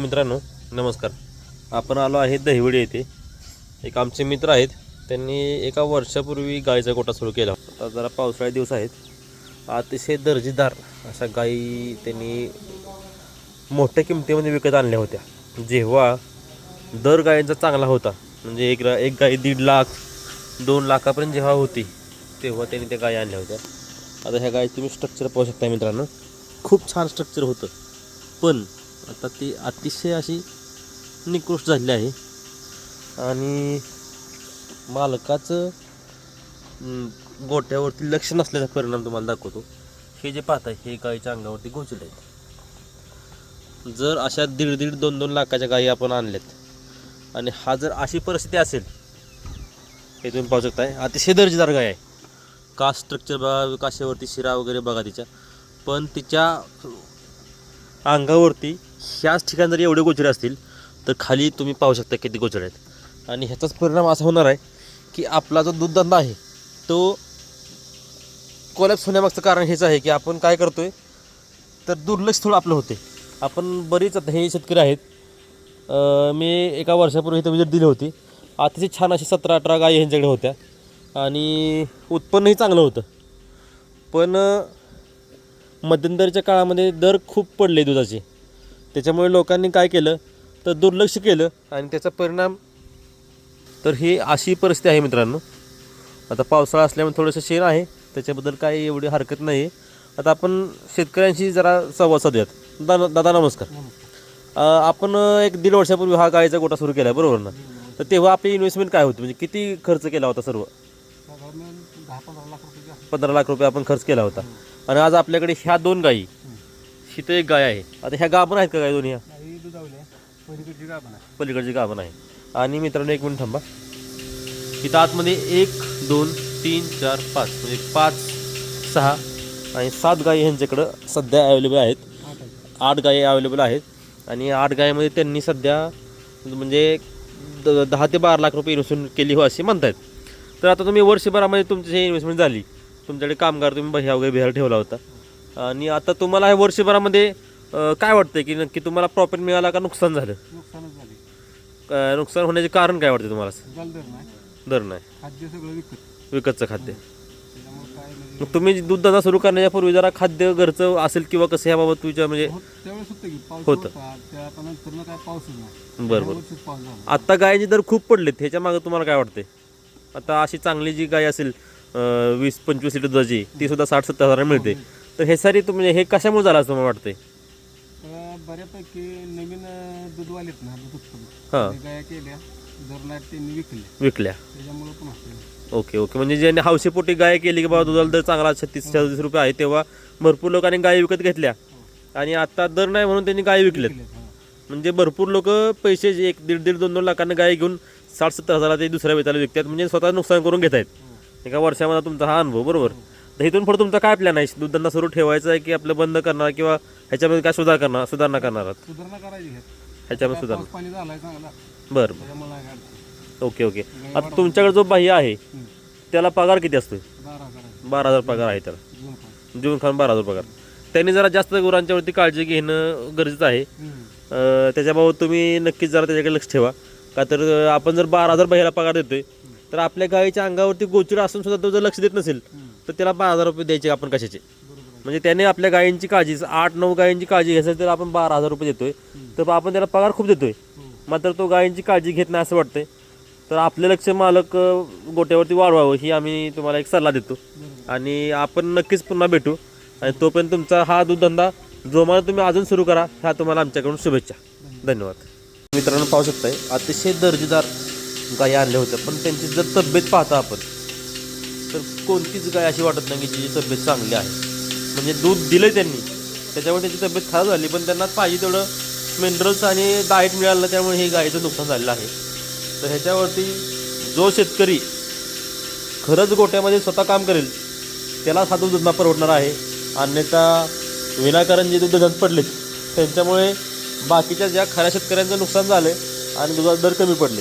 मित्रांनो नमस्कार. आपण आलो आहे दहिवडी येथे. एक आमचे मित्र आहेत त्यांनी एका वर्षापूर्वी गायीचा गोटा सुरू केला आता जरा पावसाळ्यात दिवस आहेत. अतिशय दर्जेदार अशा गायी त्यांनी मोठ्या किमतीमध्ये विकत आणल्या होत्या. जेव्हा दर गायींचा चांगला होता म्हणजे एक एक गाई दीड लाख दोन लाखापर्यंत जेव्हा होती तेव्हा त्यांनी त्या गायी आणल्या होत्या. आता ह्या गायी तुम्ही स्ट्रक्चर पाहू शकता मित्रांनो. खूप छान स्ट्रक्चर होतं. पण आता ती अतिशय अशी निकृष्ट झालेली आहे. आणि मालकाचं गोट्यावरती लक्ष नसल्याचा परिणाम तुम्हाला दाखवतो. हे जे पाहताय हे गायीच्या अंगावरती घोचले आहेत जर अशा दीड दीड दोन दोन लाखाच्या गायी आपण आणल्यात आणि हा जर अशी परिस्थिती असेल हे तुम्ही पाहू शकताय अतिशय दर्जेदार गाय आहे. कास्ट स्ट्रक्चर बघा काशावरती शिरा वगैरे बघा तिच्या. पण तिच्या अंगावरती ह्याच ठिकाणी जर एवढे गोचरे असतील तर खाली तुम्ही पाहू शकता किती गोचरे आहेत. आणि ह्याचाच परिणाम असा होणार आहे की आपला जो दूधधंदा आहे तो कोलॅप्स होण्यामागचं कारण हेच आहे की आपण काय करतो आहे तर दुर्लक्ष थोडं आपलं होते आपण बरीच आता हे शेतकरी आहेत. मी एका वर्षापूर्वी इथं विजिट दिली होती अतिशय छान अशी सतरा अठरा गायी ह्यांच्याकडे होत्या. आणि उत्पन्नही चांगलं होतं. पण मध्यंतरीच्या काळामध्ये दर खूप पडले दुधाचे. त्याच्यामुळे लोकांनी काय केलं? तर दुर्लक्ष केलं आणि त्याचा परिणाम तर ही अशी परिस्थिती आहे मित्रांनो. आता पावसाळा असल्यामुळे थोडंसं शेण आहे. त्याच्याबद्दल काही एवढी हरकत नाही. आहे आता आपण शेतकऱ्यांशी जरा संवाद साधूयात. दादा दादा नमस्कार. आपण एक दीड वर्षापूर्वी हा गायीचा गोटा सुरू केला बरोबर ना? तर तेव्हा आपली इन्व्हेस्टमेंट काय होती? म्हणजे किती खर्च केला होता सर्व. पंधरा लाख रुपये आपण खर्च केला होता. आणि आज आपल्याकडे ह्या दोन गायी. हिथं एक गाय आहे. आता ह्या गाभण आहेत का गाय दोन्ही? ह्या पलीकडची गाभण आहे. पलीकडची गाभण आहे. आणि मित्रांनो एक मिनिट थांबा. इथं आतमध्ये एक दोन तीन चार पाच म्हणजे पाच सहा आणि सात गायी ह्यांच्याकडं सध्या अवेलेबल आहेत. आठ गायी अवेलेबल आहेत. आणि आठ गायीमध्ये त्यांनी सध्या म्हणजे द दहा ते बारा लाख रुपये इन्व्हेस्टमेंट केली हो अशी म्हणतायत. तर आता तुम्ही वर्षभरामध्ये तुमची जी इन्व्हेस्टमेंट झाली. तुमच्याकडे कामगार तुम्ही बह्या वगैरे बिहार ठेवला होता. आणि आता तुम्हाला हे वर्षभरामध्ये काय वाटतं की नक्की तुम्हाला प्रॉफिट मिळाला का नुकसान झालं? अं, नुकसान होण्याचे कारण काय वाटतं तुम्हाला? दर नाही. विकतचं खाद्य. मग तुम्ही दूध धंदा सुरू करण्याच्या पूर्वी जरा खाद्य घरचं असेल किंवा कसं याबाबत तुझ्या म्हणजे हो, होतं त्या आता गायचे दर खूप पडलेत. ह्याच्या मागं तुम्हाला काय वाटते आता अशी चांगली जी गाय असेल वीस पंचवीस लिटर दुधाची ती सुद्धा साठ सत्तर हजार मिळते. तर हे सारी तुम्ही हे कशामुळे झालं असं मला वाटतंय? बऱ्यापैकी नवीन अं, दूधवालेत ना दूध हां. गाया केल्या त्यांनी विकल्या. विकल्या. त्याच्यामुळे पण होतं ओके ओके. म्हणजे ज्यांनी हौशीपोटी गाय केली की बाबा दुधाला दर चांगला छत्तीस छत्तीस रुपये आहे तेव्हा भरपूर लोकांनी गाय विकत घेतल्या. आणि आता दर नाही म्हणून त्यांनी गाय विकल्यात. हां. म्हणजे भरपूर लोक पैसे जे एक दीड दीड दोन दोन लाखांना गाय घेऊन साठ सत्तर हजाराला ते दुसऱ्या वेताला विकतात. म्हणजे स्वतः नुकसान करून घेत आहेत एका वर्षामध्ये तुमचा हा अनुभव बरोबर तर इथून पुढे तुमचा काय प्लॅन आहे दूधधंदा सुरू ठेवायचा आहे की आपलं बंद करणार किंवा ह्याच्यामध्ये काय सुधार करणार सुधारणा करणार आहात सुधारणा करायची. ह्याच्यामध्ये सुधारणा पाऊस पाणी झालाय चांगला बरं बरं. ओके ओके आता तुमच्याकडे जो बाह्य आहे. त्याला पगार किती असतो बारा. बारा हजार पगार आहे त्याला. जून खान बारा हजार पगार त्यांनी जरा जास्त गुरांच्यावरती काळजी घेणं गरजेचं आहे. अं, त्याच्याबाबत तुम्ही नक्कीच जरा त्याच्याकडे लक्ष ठेवा का तर आपण जर बारा हजार बाहेर पगार देतोय तर आपल्या गायीच्या अंगावरती गोचर असून सुद्धा तो जर लक्ष देत नसेल तर त्याला बारा हजार रुपये द्यायचे आपण कशाचे. म्हणजे त्याने आपल्या गायींची काळजी आठ नऊ गायींची काळजी घ्यायचं तर आपण बारा हजार रुपये देतोय. तर आपण त्याला पगार खूप देतोय. मात्र तो गायींची काळजी घेत नाही असं वाटतंय. तर आपले लक्ष मालक गोट्यावरती वाढवावं ही आम्ही तुम्हाला एक सल्ला देतो. आणि आपण नक्कीच पुन्हा भेटू. आणि तोपर्यंत तुमचा हा दूधधंदा जोमाने तुम्ही अजून सुरू करा ह्या तुम्हाला आमच्याकडून शुभेच्छा. धन्यवाद. मित्रांनो पाहू शकताय अतिशय दर्जेदार गायी आणल्या होत्या पण त्यांची जर तब्येत पाहता आपण तर कोणतीच गाय अशी वाटत नाही की जी तब्येत चांगली आहे. म्हणजे दूध दिलं त्यांनी त्याच्यामुळे त्यांची तब्येत खराब झाली पण त्यांना पाहिजे तेवढं मिनरल्स आणि डाएट मिळालं त्यामुळे हे गायीचं नुकसान झालेलं आहे. तर ह्याच्यावरती जो शेतकरी खरंच गोट्यामध्ये स्वतः काम करेल त्याला साधू दुधना परवडणार आहे. अन्यथा विनाकारण जे दूध पडलेत त्यांच्यामुळे बाकीच्या ज्या खऱ्या शेतकऱ्यांचं नुकसान झालं आणि दुधात दर कमी पडले